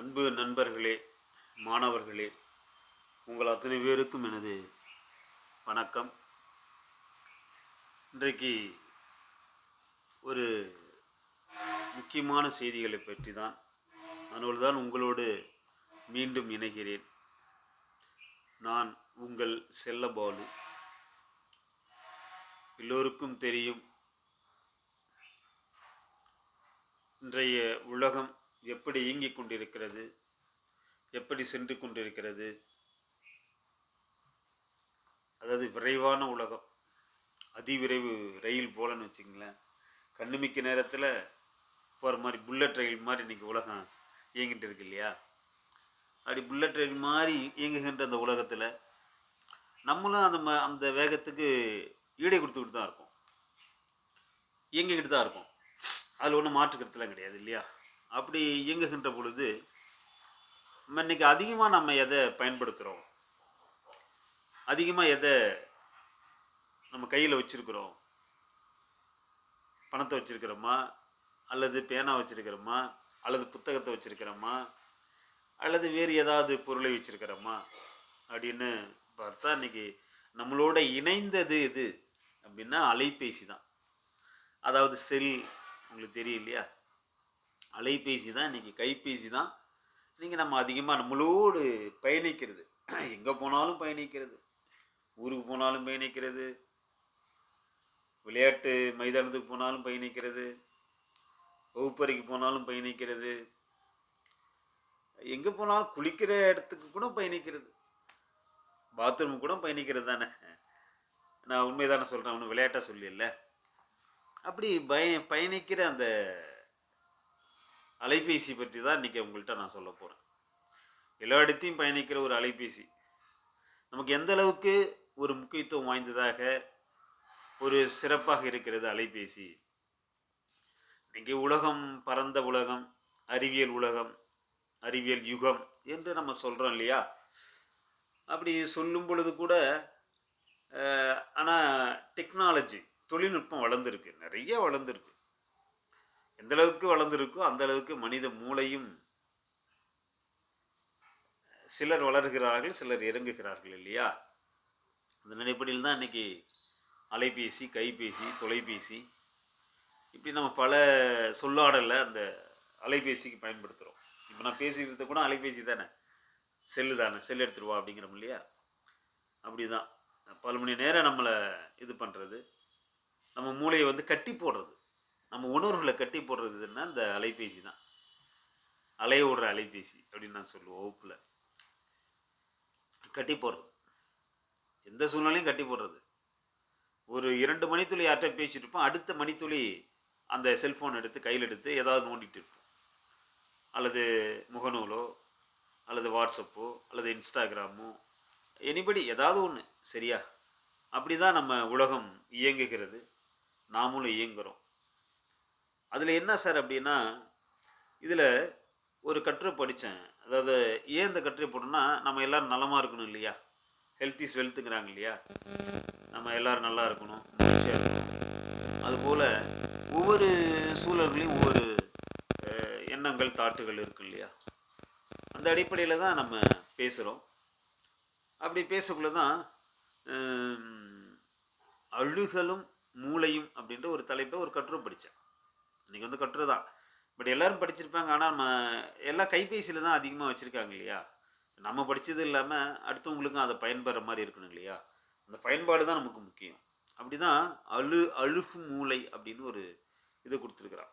அன்பு நண்பர்களே மாணவர்களே உங்கள் அத்தனை பேருக்கும் எனது வணக்கம். இன்றைக்கு ஒரு முக்கியமான செய்திகளை பற்றி தான் அதனால் தான் உங்களோடு மீண்டும் இணைகிறேன். நான் உங்கள் செல்லபாலு எல்லோருக்கும் தெரியும் இன்றைய உலகம் எப்படி இயங்கிக் கொண்டிருக்கிறது? எப்படி சென்று கொண்டிருக்கிறது? அதாவது விரைவான உலகம். அதிவிரைவு ரயில் போலன்னு வச்சுங்களேன் கண்ணுமிக்க நேரத்தில் போகிற மாதிரி புல்லட் ரயில் மாதிரி இன்றைக்கி உலகம் இயங்கிட்டு இருக்கு இல்லையா? அப்படி புல்லட் ரயில் மாதிரி இயங்குகின்ற அந்த உலகத்தில் நம்மளும் அந்த ம அந்த வேகத்துக்கு ஈடை கொடுத்துக்கிட்டு தான் இருக்கோம். இயங்கிக்கிட்டு தான் இருக்கோம். அதில் ஒன்றும் மாற்றுக்கிறதுலாம் கிடையாது இல்லையா? அப்படி இயங்குகின்ற பொழுது நம்ம இன்னைக்கு அதிகமாக நம்ம எதை பயன்படுத்துகிறோம் அதிகமாக எதை நம்ம கையில் வச்சுருக்குறோம்? பணத்தை வச்சுருக்கிறோமா? அல்லது பேனா வச்சுருக்கிறோமா? அல்லது புத்தகத்தை வச்சுருக்கிறோமா? அல்லது வேறு ஏதாவது பொருளை வச்சுருக்கிறோமா? அப்படின்னு பார்த்தா இன்னைக்கு நம்மளோட இணைந்தது இது அப்படின்னா அலைபேசி தான். அதாவது செல் உங்களுக்கு தெரியும் இல்லையா? அலைபேசி தான் இன்றைக்கி கைபேசி தான். நீங்கள் நம்ம அதிகமாக நம்மளோடு பயணிக்கிறது. எங்கே போனாலும் பயணிக்கிறது. ஊருக்கு போனாலும் பயணிக்கிறது. விளையாட்டு மைதானத்துக்கு போனாலும் பயணிக்கிறது. வகுப்பறைக்கு போனாலும் பயணிக்கிறது. எங்கே போனாலும் குளிக்கிற இடத்துக்கு கூட பயணிக்கிறது. பாத்ரூம் கூட பயணிக்கிறது தானே. நான் உண்மைதானே சொல்கிறேன் ஒன்றும் விளையாட்டாக சொல்லல அப்படி பய பயணிக்கிற அந்த அலைபேசி பற்றி தான் இன்றைக்கி உங்கள்கிட்ட நான் சொல்ல போகிறேன் எல்லா இடத்தையும் பயணிக்கிற ஒரு அலைபேசி. நமக்கு எந்த அளவுக்கு ஒரு முக்கியத்துவம் வாய்ந்ததாக ஒரு சிறப்பாக இருக்கிறது அலைபேசி? இன்றைக்கி உலகம் பரந்த உலகம் அறிவியல் உலகம் அறிவியல் யுகம் என்று நம்ம சொல்கிறோம் இல்லையா? அப்படி சொல்லும் பொழுது கூட ஆனால் டெக்னாலஜி தொழில்நுட்பம் வளர்ந்துருக்கு. நிறைய வளர்ந்துருக்கு. எந்த அளவுக்கு வளர்ந்துருக்கோ அந்த அளவுக்கு மனித மூளையும் சிலர் வளர்கிறார்கள் சிலர் இறங்குகிறார்கள் இல்லையா? அந்த நிலைப்படியில் தான் இன்றைக்கி அலைபேசி கைபேசி தொலைபேசி இப்படி நம்ம பல சொல்லாடலில் அந்த அலைபேசிக்கு பயன்படுத்துகிறோம் இப்போ நான் பேசிக்கிறது கூட அலைபேசி தானே. செல்லு தானே. செல் எடுத்துருவா அப்படிங்கிறோம் இல்லையா? அப்படி தான் பல மணி நேரம் நம்மளை இது பண்ணுறது நம்ம மூளையை வந்து கட்டி போடுறது. நம்ம உணர்வுகளை கட்டி போடுறதுன்னா இந்த அலைபேசி தான். அலைய விடுற அலைபேசி அப்படின்னு நான் சொல்லுவேன் வகுப்பில். கட்டி போடுறது. எந்த சூழ்நிலையும் கட்டி போடுறது. ஒரு இரண்டு மணித்துளி யார்கிட்ட பேசிட்டு இருப்போம் அடுத்த மணித்துளி அந்த செல்ஃபோன் எடுத்து கையில் எடுத்து ஏதாவது நோண்டிட்டு இருப்போம். அல்லது முகநூலோ அல்லது வாட்ஸ்அப்போ அல்லது இன்ஸ்டாகிராமோ எனிபடி ஏதாவது ஒன்று சரியா? அப்படி தான் நம்ம உலகம் இயங்குகிறது. நாமளும் இயங்குகிறோம் அதில் என்ன சார் அப்படின்னா இதில் ஒரு கட்டுரை படித்தேன் அதாவது ஏன் இந்த கட்டுரை போட்டோம்னா நம்ம எல்லோரும் நலமாக இருக்கணும் இல்லையா? ஹெல்த் இஸ் வெல்த்துங்கிறாங்க இல்லையா? நம்ம எல்லோரும் நல்லா இருக்கணும் மகிழ்ச்சியாக இருக்கணும். அதுபோல் ஒவ்வொரு சூழல்களையும் ஒவ்வொரு எண்ணங்கள் தாட்டுகள் இருக்கு இல்லையா? அந்த அடிப்படையில் தான் நம்ம பேசுகிறோம் அப்படி பேசக்குள்ள தான் அழுகலும் மூளையும் அப்படின்ற ஒரு தலைப்பை ஒரு கட்டுரை படித்தேன் இன்றைக்கி வந்து கட்டுரை தான் பட் எல்லாரும் படிச்சிருப்பாங்க. ஆனால் நம்ம எல்லாம் கைபேசியில் தான் அதிகமாக வச்சுருக்காங்க இல்லையா? நம்ம படித்தது இல்லாமல் அடுத்தவங்களுக்கும் அதை பயன்பெற மாதிரி இருக்கணும் இல்லையா? அந்த பயன்பாடு தான் நமக்கு முக்கியம். அப்படி தான் அழு அழுகு மூளை அப்படின்னு ஒரு இதை கொடுத்துருக்குறான்.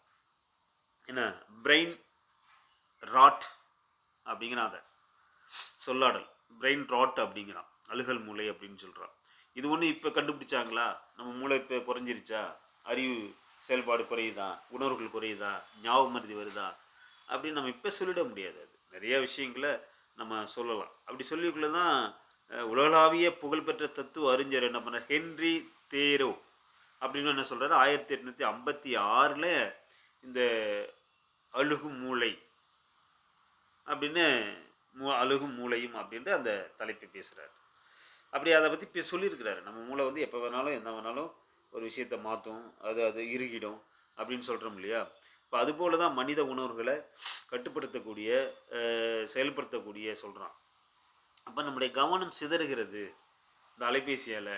என்ன? பிரெயின் ராட் அப்படிங்கிறான் அதை. சொல்லாடல். பிரெயின் ராட் அப்படிங்கிறான். அழுகல் மூளை அப்படின்னு சொல்கிறான் இது ஒன்று இப்போ கண்டுபிடிச்சாங்களா? நம்ம மூளை இப்போ குறைஞ்சிருச்சா? அறிவு செயல்பாடு குறையுதா? உணர்வுகள் குறையுதா? ஞாபகம் மருதி வருதா? அப்படின்னு நம்ம இப்போ சொல்லிட முடியாது. அது நிறைய விஷயங்களை நம்ம சொல்லலாம். அப்படி சொல்லிக்குள்ள தான் உலகளாவிய புகழ்பெற்ற தத்துவ அறிஞர் என்ன பண்ண ஹென்றி தேரோ அப்படின்னு என்ன சொல்கிறாரு ஆயிரத்தி எட்நூற்றி ஐம்பத்தி ஆறில் இந்த அழுகு மூளை அப்படின்னு மூ அழுகும் மூளையும் அப்படின்ட்டு அந்த தலைப்பை பேசுகிறார் அப்படி அதை பற்றி இப்போ சொல்லியிருக்கிறாரு. நம்ம மூளை வந்து எப்போ வேணாலும் என்ன வேணாலும் ஒரு விஷயத்தை மாற்றும் அது அது இறுகிடும் அப்படின்னு சொல்கிறோம் இல்லையா? இப்போ அதுபோல தான் மனித உணர்வுகளை கட்டுப்படுத்தக்கூடிய செயல்படுத்தக்கூடிய சொல்கிறான் அப்போ நம்முடைய கவனம் சிதறுகிறது இந்த அலைபேசியால்.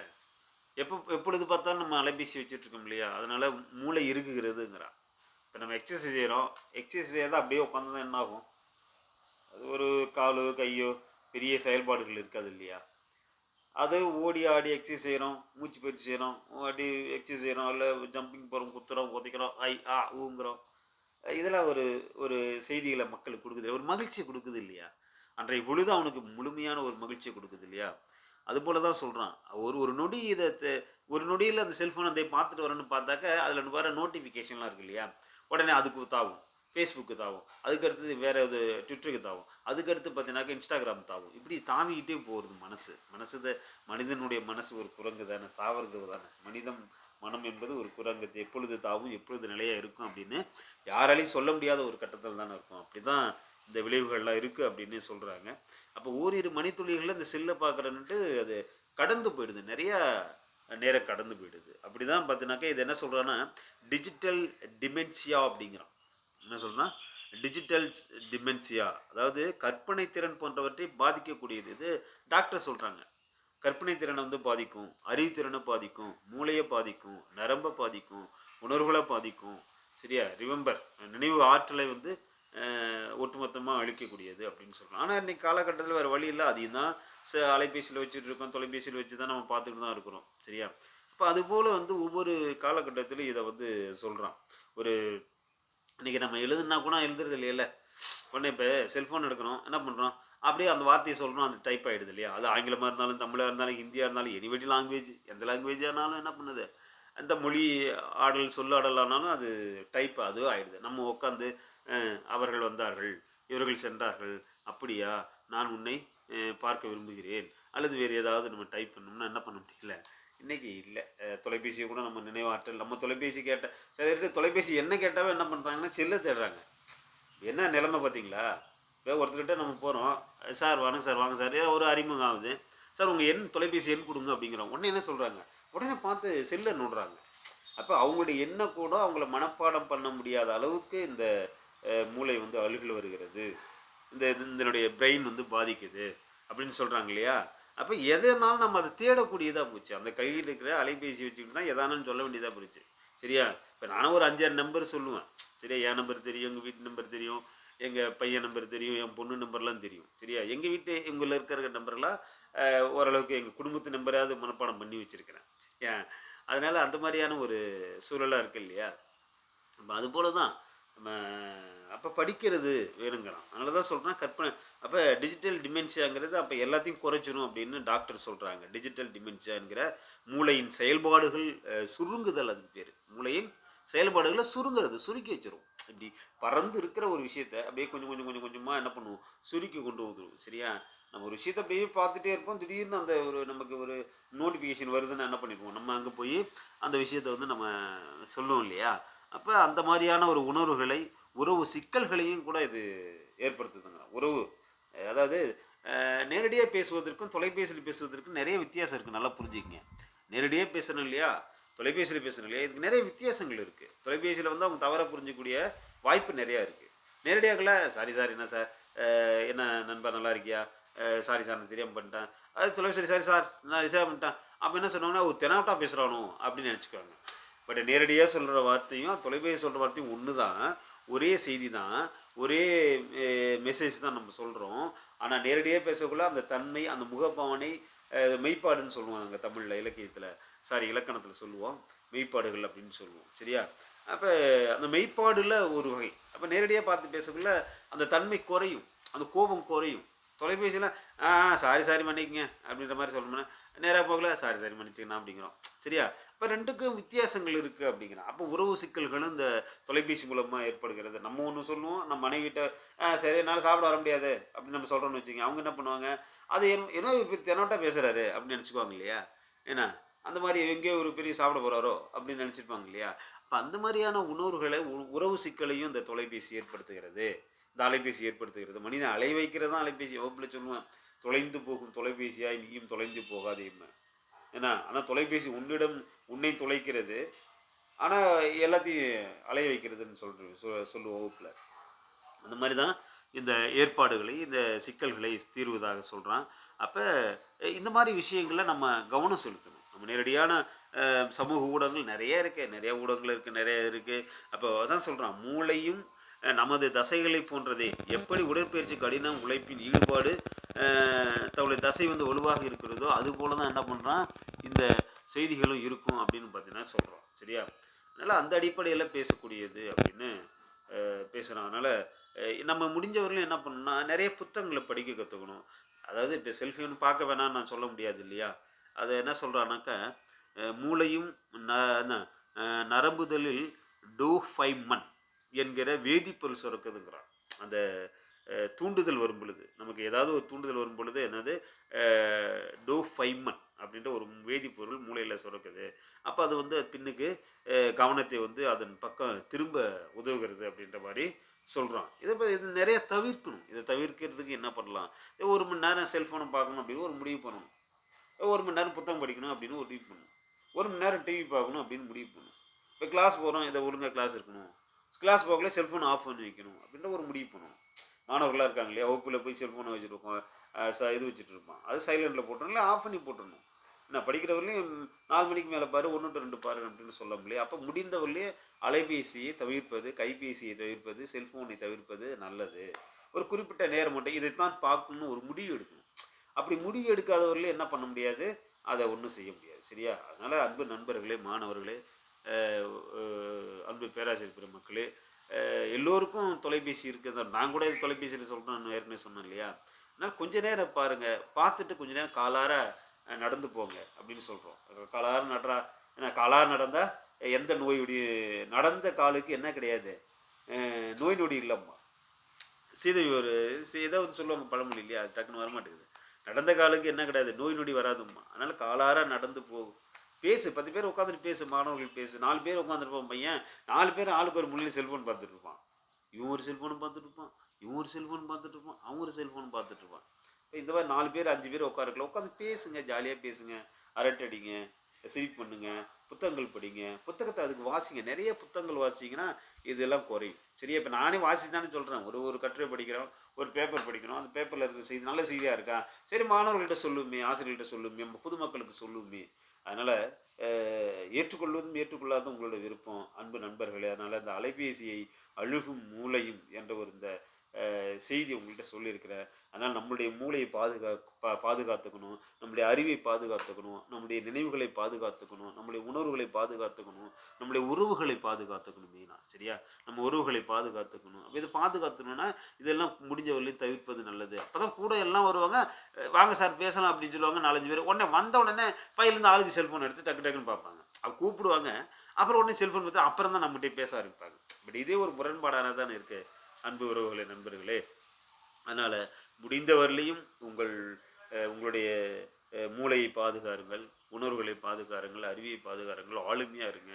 எப்போ எப்பொழுது பார்த்தாலும் நம்ம அலைபேசி வச்சுட்ருக்கோம் இல்லையா? அதனால் மூளை இருக்குகிறதுங்கிறான் இப்போ நம்ம எக்ஸசைஸ் செய்கிறோம் எக்ஸசைஸ் செய்யாத அப்படியே உட்காந்து என்ன ஆகும்? அது ஒரு காலோ கையோ பெரிய செயல்பாடுகள் இருக்காது இல்லையா? அது ஓடி ஆடி எக்ஸசைஸ் செய்கிறோம் மூச்சு பயிற்சி செய்கிறோம் ஆடி எக்ஸசைஸ் செய்கிறோம் இல்லை ஜம்பிங் போகிறோம் குத்துறோம் குதைக்கிறோம் ஐ ஆ ஊங்குறோம். இதெல்லாம் ஒரு ஒரு செய்திகளை மக்களுக்கு கொடுக்குது ஒரு மகிழ்ச்சியை கொடுக்குது இல்லையா? அன்றைய பொழுது அவனுக்கு முழுமையான ஒரு மகிழ்ச்சியை கொடுக்குது இல்லையா? அதுபோல தான் சொல்கிறான் ஒரு ஒரு நொடி இதை தெ- ஒரு நொடியில் அந்த செல்ஃபோனை அதை பார்த்துட்டு வரேன்னு பார்த்தாக்க அதில் வர நோட்டிஃபிகேஷன்லாம் இருக்கு இல்லையா? உடனே அதுக்கு தாவும் ஃபேஸ்புக்கு தாவும். அதுக்கடுத்தது வேறு இது ட்விட்டருக்கு தாவும். அதுக்கடுத்து பார்த்தீங்கன்னாக்கா இன்ஸ்டாகிராம் தாவும். இப்படி தாவிக்கிட்டே போகிறது மனசு. மனசு த- மனிதனுடைய மனசு ஒரு குரங்கு தானே தாவறது தானே. மனிதம் மனம் என்பது ஒரு குரங்கு. எப்பொழுது தாவும் எப்பொழுது நிலையாக இருக்கும் அப்படின்னு யாராலையும் சொல்ல முடியாத ஒரு கட்டத்தில் தானே இருக்கும். அப்படி தான் இந்த விளைவுகள்லாம் இருக்குது அப்படின்னு சொல்கிறாங்க அப்போ ஓரிரு மணித்துளிகளில் இந்த செல்லை பார்க்குறன்ட்டு அது கடந்து போயிடுது. நிறையா நேரம் கடந்து போயிடுது. அப்படி தான் பார்த்தினாக்கா இது என்ன சொல்கிறான்னா டிஜிட்டல் டிமென்சியா அப்படிங்கிறான். என்ன சொல்கிறேன்னா டிஜிட்டல் டிமென்சியா அதாவது கற்பனை திறன் போன்றவற்றை பாதிக்கக்கூடியது. இது டாக்டர் சொல்கிறாங்க கற்பனை திறனை வந்து பாதிக்கும் அறிவுத்திறனை பாதிக்கும் மூளையை பாதிக்கும் நரம்பை பாதிக்கும் உணர்வுகளை பாதிக்கும். சரியா? ரிவெம்பர் நினைவு ஆற்றலை வந்து ஒட்டுமொத்தமாக அழிக்கக்கூடியது அப்படின்னு சொல்கிறோம் ஆனால் இன்றைக்கி காலகட்டத்தில் வேறு வழி இல்லை. அதையும் தான் ச அலைபேசியில் வச்சுட்டு இருக்கோம் தொலைபேசியில் வச்சு தான் நம்ம பார்த்துக்கிட்டு தான் இருக்கிறோம். சரியா? இப்போ அதுபோல் வந்து ஒவ்வொரு காலகட்டத்திலும் இதை வந்து சொல்கிறான் ஒரு இன்றைக்கி நம்ம எழுதுனா கூட எழுதுறது இல்லையில உடனே இப்போ செல்ஃபோன் எடுக்கிறோம் என்ன பண்ணுறோம் அப்படியே அந்த வார்த்தையை சொல்கிறோம் அது டைப் ஆகிடுது இல்லையா? அது ஆங்கிலமாக இருந்தாலும் தமிழாக இருந்தாலும் ஹிந்தியாக இருந்தாலும் எனிவெடி லாங்குவேஜ் எந்த லாங்குவேஜ் ஆனாலும் என்ன பண்ணுது? அந்த மொழி ஆடல் சொல்லாடல் ஆனாலும் அது டைப் அதுவும் ஆகிடுது நம்ம உட்காந்து அவர்கள் வந்தார்கள் இவர்கள் சென்றார்கள் அப்படியா? நான் உன்னை பார்க்க விரும்புகிறேன். அல்லது வேறு ஏதாவது நம்ம டைப் பண்ணோம்னா என்ன பண்ண முடியல? இன்றைக்கி இல்லை. தொலைபேசியை கூட நம்ம நினைவாற்றல் நம்ம தொலைபேசி கேட்ட சில பேருக்கு தொலைபேசி என்ன கேட்டாவே என்ன பண்ணுறாங்கன்னா செல்லை தேடுறாங்க. என்ன நிலைமை பார்த்தீங்களா இப்போ ஒருத்தர்கிட்ட நம்ம போகிறோம் சார் வாங்க சார் வாங்க சார். ஒரு அறிமுகம் ஆகுது. சார் உங்கள் எண் தொலைபேசி எண் கொடுங்க அப்படிங்கிறோம் உடனே என்ன சொல்கிறாங்க உடனே பார்த்து செல்லை நோடுறாங்க அப்போ அவங்களுடைய எண்ணை கூட அவங்கள மனப்பாடம் பண்ண முடியாத அளவுக்கு இந்த மூளை வந்து அழுகில் வருகிறது. இந்த இதனுடைய பிரெயின் வந்து பாதிக்குது. அப்படின்னு சொல்கிறாங்க இல்லையா? அப்போ எதனாலும் நம்ம அதை தேடக்கூடியதாக போச்சு. அந்த கையில் இருக்கிற அலைபேசி வச்சுக்கிட்டு தான் எதானு சொல்ல வேண்டியதாக போச்சு. சரியா? இப்போ நானும் ஒரு அஞ்சாறு நம்பர் சொல்லுவேன். சரியா? என் நம்பர் தெரியும் எங்கள் வீட்டு நம்பர் தெரியும் எங்கள் பையன் நம்பர் தெரியும் என் பொண்ணு நம்பர்லாம் தெரியும். சரியா? எங்கள் வீட்டு எங்களில் இருக்கிற நம்பர்லாம் ஓரளவுக்கு எங்கள் குடும்பத்து நம்பராவது மனப்பாடம் பண்ணி வச்சுருக்கிறேன். சரியா? அதனால் அந்த மாதிரியான ஒரு சூழலாக இருக்கு இல்லையா? அப்போ அது போல தான் நம்ம அப்போ படிக்கிறது வேணுங்கிறான். அதனால தான் சொல்கிறேன் கற்பனை. அப்போ டிஜிட்டல் டிமென்ஷியாங்கிறது அப்போ எல்லாத்தையும் குறைச்சிரும் அப்படின்னு டாக்டர் சொல்கிறாங்க டிஜிட்டல் டிமென்ஷியாங்கிற மூளையின் செயல்பாடுகள் சுருங்குதல் அதுக்கு பேர். மூளையின் செயல்பாடுகளை சுருங்குறது சுருக்கி வச்சிரும். இப்படி பறந்து இருக்கிற ஒரு விஷயத்த அப்படியே கொஞ்சம் கொஞ்சம் கொஞ்சம் கொஞ்சமாக என்ன பண்ணுவோம்? சுருக்கி கொண்டு வந்துடும் சரியா? நம்ம ஒரு விஷயத்தை அப்படியே பார்த்துட்டே இருப்போம். திடீர்னு அந்த ஒரு நமக்கு ஒரு நோட்டிஃபிகேஷன் வருதுன்னு என்ன பண்ணிடுவோம்? நம்ம அங்கே போய் அந்த விஷயத்தை வந்து நம்ம சொல்லுவோம் இல்லையா? அப்போ அந்த மாதிரியான ஒரு உணர்வுகளை உறவு சிக்கல்களையும் கூட இது ஏற்படுத்துதுங்க. உறவு அதாவது நேரடியாக பேசுவதற்கும் தொலைபேசியில் பேசுவதற்கும் நிறைய வித்தியாசம் இருக்குது நல்லா புரிஞ்சுக்கங்க. நேரடியாக பேசணும் இல்லையா? தொலைபேசியில் பேசணும் இல்லையா? இதுக்கு நிறைய வித்தியாசங்கள் இருக்குது தொலைபேசியில் வந்து அவங்க தவறாக புரிஞ்சக்கூடிய வாய்ப்பு நிறையா இருக்குது நேரடியாகல சாரி சார் என்ன சார்? என்ன நண்பர் நல்லா இருக்கியா? சாரி சார் நான் தெரியாமல் பண்ணிட்டேன். அது தொலைபேசி சாரி சார் நான் ரிசர்வ் பண்ணிட்டேன். அப்போ என்ன சொன்னாங்கன்னா ஒரு தெனாப்டா பேசுகிறானோ அப்படின்னு நினச்சிக்கோங்க பட் நேரடியாக சொல்கிற வார்த்தையும் தொலைபேசி சொல்கிற வார்த்தையும் ஒன்று தான் ஒரே செய்தி தான் ஒரே மெசேஜ் தான் நம்ம சொல்கிறோம் ஆனால் நேரடியாக பேசக்குள்ள அந்த தன்மை அந்த முகப்பாவனை மெய்ப்பாடுன்னு சொல்லுவோம் நாங்கள் தமிழில் இலக்கியத்தில். சாரி இலக்கணத்தில் சொல்லுவோம். மெய்ப்பாடுகள் அப்படின்னு சொல்லுவோம். சரியா? அப்போ அந்த மெய்ப்பாடில் ஒரு வகை. அப்போ நேரடியாக பார்த்து பேசக்குள்ள அந்த தன்மை குறையும். அந்த கோபம் குறையும். தொலைபேசியில் ஆ சாரி சாரி மன்னிக்குங்க. அப்படின்ற மாதிரி சொல்லணும்னா நேராக போகல சாரி சாரி மன்னிச்சிக்கலாம் அப்படிங்கிறோம். சரியா? இப்போ ரெண்டுக்கும் வித்தியாசங்கள் இருக்குது அப்படிங்கிறோம். அப்போ உறவு சிக்கல்களும் இந்த தொலைபேசி மூலமாக ஏற்படுகிறது. நம்ம ஒன்று சொல்லுவோம் நம்ம மனைவிட்ட ஆ சரி என்னால் சாப்பிட வர முடியாது அப்படின்னு நம்ம சொல்கிறோம்னு வச்சுக்கோங்க. அவங்க என்ன பண்ணுவாங்க? அது என் ஏதோ தெனோட்டா பேசுகிறாரு அப்படின்னு நினச்சிக்குவாங்க இல்லையா? ஏன்னா அந்த மாதிரி எங்கேயோ ஒரு பெரிய சாப்பிட போகிறாரோ அப்படின்னு நினச்சிருப்பாங்க இல்லையா? அப்போ அந்த மாதிரியான உணர்வுகளை உ- உறவு சிக்கலையும் இந்த தொலைபேசி ஏற்படுத்துகிறது. இந்த அலைபேசி ஏற்படுத்துகிறது. மனிதன் அலை வைக்கிறது தான் அலைபேசி வகுப்பில் சொல்லுவேன். தொலைந்து போகும் தொலைபேசியாக நீயும் தொலைந்து போகாதேன்னு ஏன்னா ஆனால் தொலைபேசி உன்னிடம் உன்னை தொலைக்கிறது. ஆனால் எல்லாத்தையும் அலைய வைக்கிறதுன்னு சொல்ற சொ சொல்லுவோம் வகுப்பில். அந்த மாதிரி தான் இந்த ஏற்பாடுகளை இந்த சிக்கல்களை தீர்வதாக சொல்கிறான் அப்போ இந்த மாதிரி விஷயங்களில் நம்ம கவனம் செலுத்தணும். நம்ம நேரடியான சமூக ஊடகங்கள் நிறைய இருக்குது நிறைய ஊடகங்கள் இருக்குது நிறைய இருக்குது அப்போ அதான் சொல்கிறான் மூளையும் நமது தசைகளை போன்றதே. எப்படி உடற்பயிற்சி கடினம் உழைப்பின் ஈடுபாடு தன்னுடைய தசை வந்து வலுவாக இருக்கிறதோ அது போல தான் என்ன பண்ணுறான் இந்த செய்திகளும் இருக்கும் அப்படின்னு பார்த்தீங்கன்னா சொல்கிறோம் சரியா? அதனால் அந்த அடிப்படையில் பேசக்கூடியது அப்படின்னு பேசுகிறோம் அதனால் நம்ம முடிஞ்சவரையிலும் என்ன பண்ணணும்னா நிறைய புத்தகங்களை படிக்க கற்றுக்கணும் அதாவது இப்போ செல்ஃபின்னு பார்க்க வேணாம்னு நான் சொல்ல முடியாது இல்லையா? அதை என்ன சொல்கிறானாக்கா மூளையும் ந என்ன, நரம்புதலில் டோஃபைமன் என்கிற வேதிப்பொருள் சுரக்குதுங்கிறான். அந்த தூண்டுதல் வரும் பொழுது நமக்கு ஏதாவது ஒரு தூண்டுதல் வரும் பொழுது என்னது? டோஃபைமன் அப்படின்ற ஒரு வேதிப்பொருள் மூளையில் சுரக்குது. அப்போ அது வந்து பின்னுக்கு கவனத்தை வந்து அதன் பக்கம் திரும்ப உதவுகிறது அப்படின்ற மாதிரி சொல்கிறான் இதை இப்போ இது நிறைய தவிர்க்கணும். இதை தவிர்க்கிறதுக்கு என்ன பண்ணலாம்? ஒரு மணி நேரம் செல்ஃபோனை பார்க்கணும் அப்படின்னு ஒரு முடிவு பண்ணணும். ஒரு மணி நேரம் புத்தகம் படிக்கணும் அப்படின்னு ஒரு முடிவு பண்ணணும். ஒரு மணி நேரம் டிவி பார்க்கணும் அப்படின்னு முடிவு பண்ணணும். இப்போ கிளாஸ் போகிறோம் இதை ஒழுங்காக கிளாஸ் இருக்கணும். கிளாஸ் போகல செல்ஃபோன் ஆஃப் பண்ணி வைக்கணும் அப்படின்ற ஒரு முடிவு பண்ணணும். மாணவர்களாக இருக்காங்க இல்லையா? வகுப்பில் போய் செல்ஃபோனை வச்சுருக்கோம் ச இது வச்சுட்டு இருப்பான் அது சைலண்டில் போட்டுருணும் இல்லை ஆஃப் பண்ணி போட்டுருணும் நான் படிக்கிறவர்களையும் நாலு மணிக்கு மேலே பாரு ஒன்று டு ரெண்டு பாரு அப்படின்னு சொல்ல முடியல. அப்போ முடிந்தவர்களே அலைபேசியை தவிர்ப்பது கைபேசியை தவிர்ப்பது செல்ஃபோனை தவிர்ப்பது நல்லது. ஒரு குறிப்பிட்ட நேரம் மட்டும் இதைத்தான் பார்க்கணும்னு ஒரு முடிவு எடுக்கணும். அப்படி முடிவு எடுக்காதவர்களே என்ன பண்ண முடியாது? அதை ஒன்றும் செய்ய முடியாது. சரியா? அதனால் அன்பு நண்பர்களே மாணவர்களே அன்பு பேராசிரியர் பெருமக்களே எல்லோருக்கும் தொலைபேசி இருக்குது? நான் கூட இது தொலைபேசியில் சொல்கிறேன் ஏற்கனவே சொன்னேன் இல்லையா? அதனால் கொஞ்ச நேரம் பாருங்கள் பார்த்துட்டு கொஞ்ச நேரம் காலார நடந்து போங்க அப்படின்னு சொல்கிறோம் காலார நடரா ஏன்னா காலார நடந்தால் எந்த நோய் நொடி நடந்த காலுக்கு என்ன கிடையாது. நோய் நொடி இல்லைம்மா. சீதை ஒரு ஏதோ வந்து சொல்லுவாங்க பழமொழி இல்லையா? அது டக்குன்னு வர மாட்டேங்குது நடந்த காலுக்கு என்ன கிடையாது? நோய் நொடி வராதும்மா. அதனால் காலார நடந்து போகும் பேசு பத்து பேர் உட்காந்துட்டு பேசு மாணவர்கள் பேசு. நாலு பேர் உட்காந்துருப்பான் பையன். நாலு பேர் ஆளுக்கு ஒரு முள்ளில் செல்ஃபோன் பார்த்துட்டு இருப்பான் இவன் ஒரு செல்ஃபோன் பார்த்துட்டு இருப்பான் இவன் ஒரு செல்ஃபோன் பார்த்துட்டு இருப்பான் அவன் ஒரு செல்ஃபோன் பார்த்துட்டு இருப்பான் இந்த மாதிரி நாலு பேர் அஞ்சு பேர் உட்காருக்கல உட்காந்து பேசுங்க ஜாலியாக பேசுங்க. அரட்டை அடிங்க சிரிப்பு பண்ணுங்க புத்தகங்கள் படிங்க. புத்தகத்தை அதுக்கு வாசிங்க. நிறைய புத்தகங்கள் வாசிங்கன்னா இதெல்லாம் குறையும். சரியா? இப்போ நானே வாசி தானே சொல்கிறேன் ஒரு ஒரு கட்டுரை படிக்கிறோம் ஒரு பேப்பர் படிக்கிறோம். அந்த பேப்பரில் இருக்கிற செய்தி நல்ல செய்தியாக இருக்கா? சரி மாணவர்கள்ட்ட சொல்லுமே ஆசிரியர்கள்ட்ட சொல்லுமே பொதுமக்களுக்கு சொல்லுமே. அதனால் ஏற்றுக்கொள்வதும் ஏற்றுக்கொள்ளாதும் உங்களோட விருப்பம். அன்பு நண்பர்களே அதனால் இந்த அலைபேசியை அழுகும் மூளையும் என்ற ஒரு இந்த செய்தி உங்கள்கிட்ட சொல்லியிருக்கிறேன். அதனால் நம்மளுடைய மூளையை பாதுகா பா பாதுகாத்துக்கணும். நம்முடைய அறிவை பாதுகாத்துக்கணும். நம்முடைய நினைவுகளை பாதுகாத்துக்கணும். நம்முடைய உணர்வுகளை பாதுகாத்துக்கணும். நம்முடைய உறவுகளை பாதுகாத்துக்கணும் மெயினாக சரியா? நம்ம உறவுகளை பாதுகாத்துக்கணும். அப்போ இதை பாதுகாத்துக்கணும்னா இதெல்லாம் முடிஞ்ச வரையிலும் தவிர்ப்பது நல்லது. அப்போ தான் கூட எல்லாம் வருவாங்க வாங்க சார் பேசலாம் அப்படின்னு சொல்லுவாங்க நாலஞ்சு பேர். உடனே வந்த உடனே பையிலேருந்து ஆளுக்கு செல்ஃபோன் எடுத்து டக்கு டக்குன்னு பார்ப்பாங்க. அவங்க கூப்பிடுவாங்க. அப்புறம் உடனே செல்ஃபோன் பார்த்து அப்புறம் தான் நம்மகிட்ட பேச ஆரம்பிப்பாங்க. பட் இதே ஒரு முரண்பாடான தானே இருக்குது அன்பு உறவுகளே நண்பர்களே அதனால் முடிந்தவரையிலையும் உங்கள் உங்களுடைய மூளையை பாதுகாருங்கள் உணர்வுகளை பாதுகாருங்கள் அறிவியை பாதுகாருங்கள். ஆளுமையாக இருங்க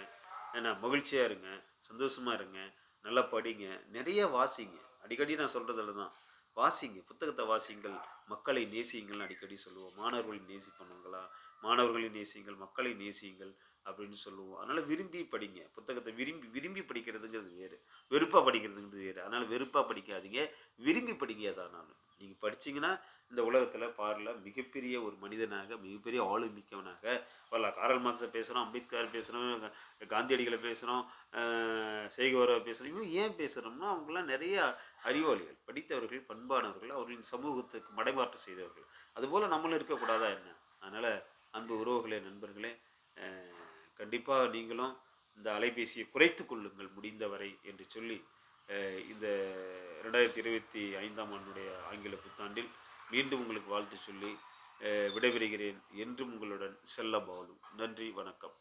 ஏன்னா மகிழ்ச்சியாக இருங்க சந்தோஷமாக இருங்க நல்லா படிங்க நிறைய வாசிங்க. அடிக்கடி நான் சொல்கிறதுல தான் வாசிங்க புத்தகத்தை வாசிங்கள் மக்களை நேசியுங்கள்னு அடிக்கடி சொல்லுவோம். மாணவர்களை நேசி பண்ணுங்களா மாணவர்களை நேசியுங்கள் மக்களை நேசியுங்கள் அப்படின்னு சொல்லுவோம். அதனால் விரும்பி படிங்க. புத்தகத்தை விரும்பி விரும்பி படிக்கிறதுங்கிறது வேறு. வெறுப்பாக படிக்கிறதுங்கிறது வேறு. அதனால் வெறுப்பாக படிக்காதீங்க. விரும்பி படிங்க எதானாலும் நீங்கள் படிச்சிங்கன்னா இந்த உலகத்தில் பாரில் மிகப்பெரிய ஒரு மனிதனாக மிகப்பெரிய ஆளுமிக்கவனாக வரலாம் காரல் மார்க்ஸை பேசுகிறோம் அம்பேத்கர் பேசுகிறோம் காந்தியடிகளை பேசுகிறோம் சேகோராவை பேசுகிறோம் இவங்க ஏன் பேசுகிறோம்னா அவங்களாம் நிறைய அறிவாளிகள் படித்தவர்கள் பண்பானவர்கள் அவர்களின் சமூகத்துக்கு மடைமாற்றம் செய்தவர்கள். அதுபோல் நம்மளும் இருக்கக்கூடாதா என்ன? அதனால் அன்பு உறவுகளே நண்பர்களே கண்டிப்பாக நீங்களும் இந்த அலைபேசியை குறைத்து கொள்ளுங்கள் முடிந்தவரை என்று சொல்லி இந்த ரெண்டாயிரத்தி இருபத்தி ஐந்தாம் ஆண்டுடைய ஆங்கில புத்தாண்டில் மீண்டும் உங்களுக்கு வாழ்த்து சொல்லி விடைபெறுகிறேன் என்றும் உங்களுடன் செல்ல பாலு நன்றி வணக்கம்.